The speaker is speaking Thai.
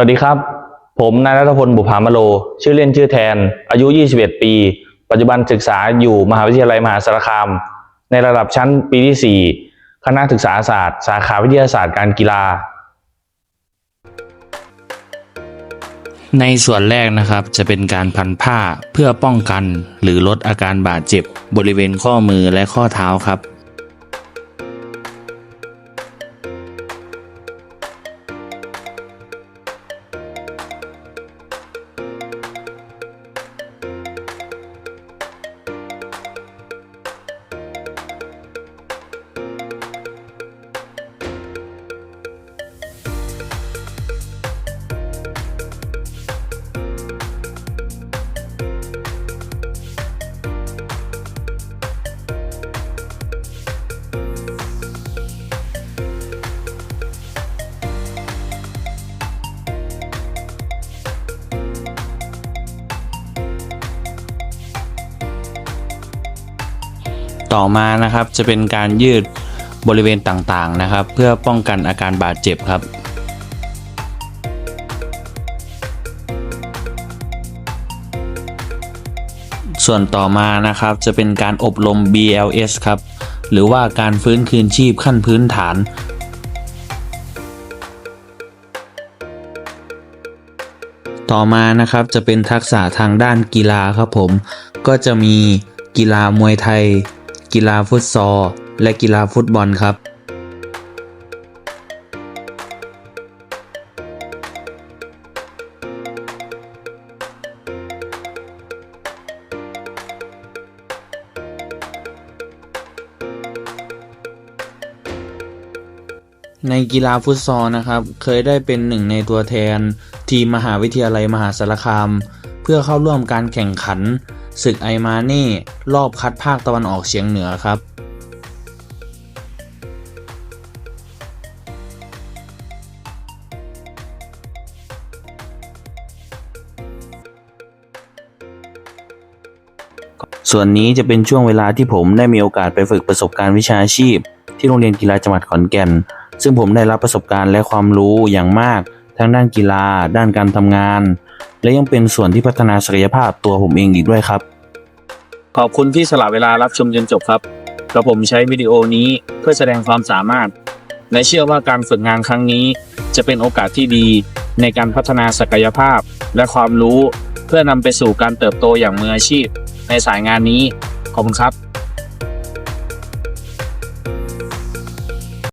วัสดีครับ ผมนายรัตพลบุภามโล ชื่อเล่นชื่อแทน อายุ 21 ปี ปัจจุบันศึกษาอยู่มหาวิทยาลัยมหาสารคาม ในระดับชั้นปีที่ 4 คณะศึกษาศาสตร์ สาขาวิทยาศาสตร์การกีฬา ในส่วนแรกนะครับจะเป็นการพันผ้าเพื่อป้องกัน หรือลดอาการบาดเจ็บ บริเวณข้อมือและข้อเท้าครับ ต่อมานะครับจะเป็นการยืดบริเวณต่างๆนะครับ เพื่อป้องกันอาการบาดเจ็บครับส่วนต่อมานะครับจะเป็นการอบรม BLS ครับ หรือว่าการฟื้นคืนชีพขั้นพื้นฐาน ต่อมานะครับจะเป็นทักษะทางด้านกีฬาครับผม ก็จะมีกีฬามวยไทย กีฬาฟุตซอล และกีฬาฟุตบอลครับในกีฬาฟุตซอลนะครับ เคยได้เป็นหนึ่งในตัวแทน ทีมมหาวิทยาลัยมหาสารคาม เพื่อเข้าร่วมการแข่งขัน ศึกไอมาเน่รอบคัดภาคตะวันออกเฉียงเหนือครับส่วนนี้จะเป็นช่วงเวลาที่ผมได้มีโอกาสไปฝึกประสบการณ์วิชาชีพ ที่โรงเรียนกีฬาจังหวัดขอนแก่น ซึ่งผมได้รับประสบการณ์และความรู้อย่างมาก ทั้งด้านกีฬา ด้านการทำงาน และยังเป็นส่วนที่พัฒนาศักยภาพตัวผมเองอีกด้วยครับ ขอบคุณที่สละเวลารับชมจนจบครับกระผมใช้วิดีโอนี้เพื่อแสดงความสามารถ และเชื่อว่าการฝึกงานครั้งนี้ จะเป็นโอกาสที่ดีในการพัฒนาศักยภาพและความรู้ เพื่อนำไปสู่การเติบโตอย่างมืออาชีพ ในสายงานนี้ขอบคุณครับ